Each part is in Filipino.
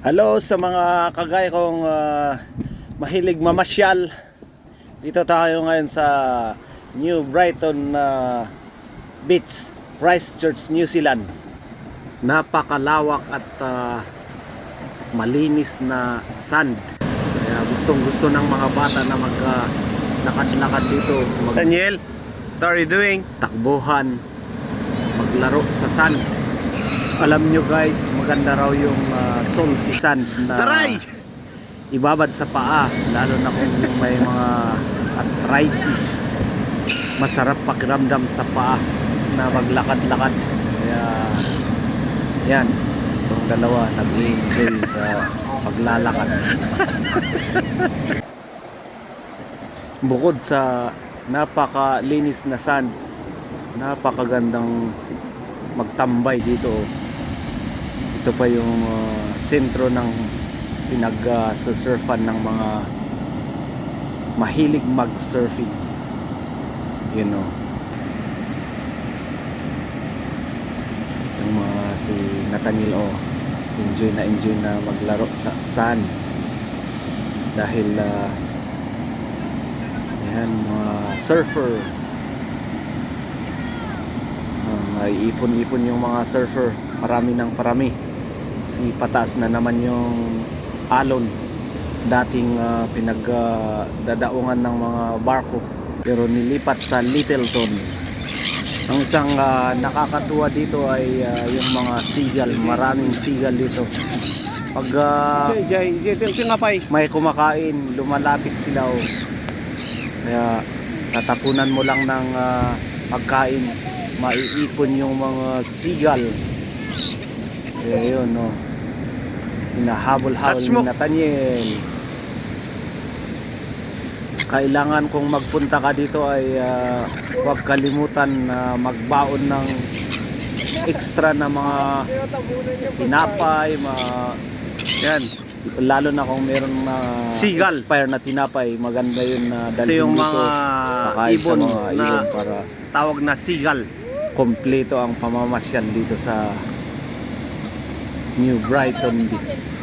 Hello sa mga kagaya kong ah, mahilig mamasyal. Dito tayo ngayon sa New Brighton ah, Beach, Christchurch, New Zealand. Napakalawak at ah, malinis na sand. Kaya gustong gusto ng mga bata na mag ah, lakad-lakad dito. Mag- Daniel, what are you doing? takbuhan, maglaro sa sand. Alam nyo guys, maganda raw yung uh, salty sand na Taray! ibabad sa paa, lalo na kung may mga arthritis. Masarap pakiramdam sa paa na maglakad-lakad. Kaya yan, itong dalawa nag-enjoy sa paglalakad. Bukod sa napakalinis na sand, napakagandang magtambay dito. Ito pa yung uh, sentro ng pinag-surfan ng mga mahilig mag-surfing. You know. Yung mga si Nathaniel oh, enjoy na enjoy na maglaro sa sand. Dahil uh, yan, mga surfer. Uh, naiipon-ipon yung mga surfer. Parami ng parami. Kasi pataas na naman yung alon. Dating uh, pinagdadaungan ng mga barko. Pero nilipat sa Littleton. Ang isang ah, nakakatuwa dito ay ah, yung mga seagull. Maraming seagull dito. Pag ngapay. may kumakain, lumalapit sila oh. Kaya tatapunan mo lang ng ah, pagkain, maiipon yung mga seagull. Kaya yun no. Hinahabol-habol ni. Nathaniel. Kailangan kung magpunta ka dito ay ah, huwag kalimutan na magbaon ng extra na mga tinapay, mga yan. Lalo na kung meron na Seagull. expire na tinapay, maganda yun na Ito dalhin yung dito. mga sa ibon mga na ibon para tawag na seagull. kompleto ang pamamasyal dito sa New Brighton Beach.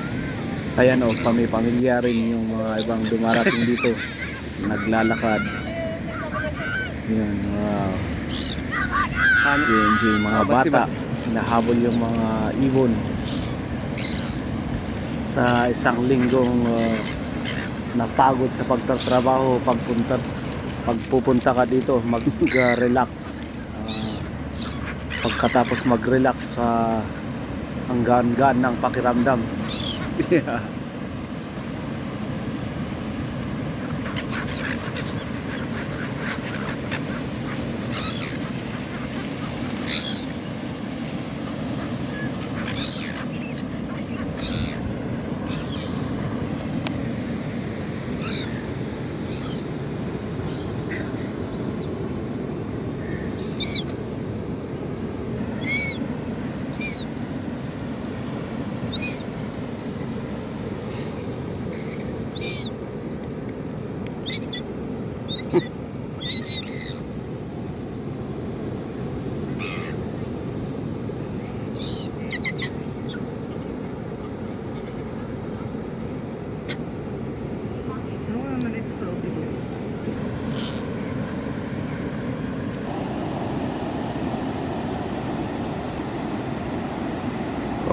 Ayan o, pami-pamilya rin yung mga ibang dumarating dito. Naglalakad. Yan, wow. I-enjoy yung mga bata. Hinahabol yung mga ibon. Sa isang linggong uh, napagod sa pagtatrabaho, pagpunta pagpupunta ka dito, mag-relax. Ah, pagkatapos mag-relax sa ang gaan-gaan ng pakiramdam. Yeah.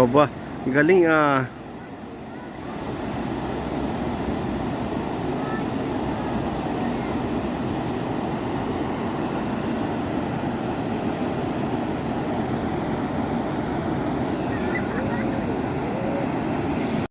O ba, galing ah.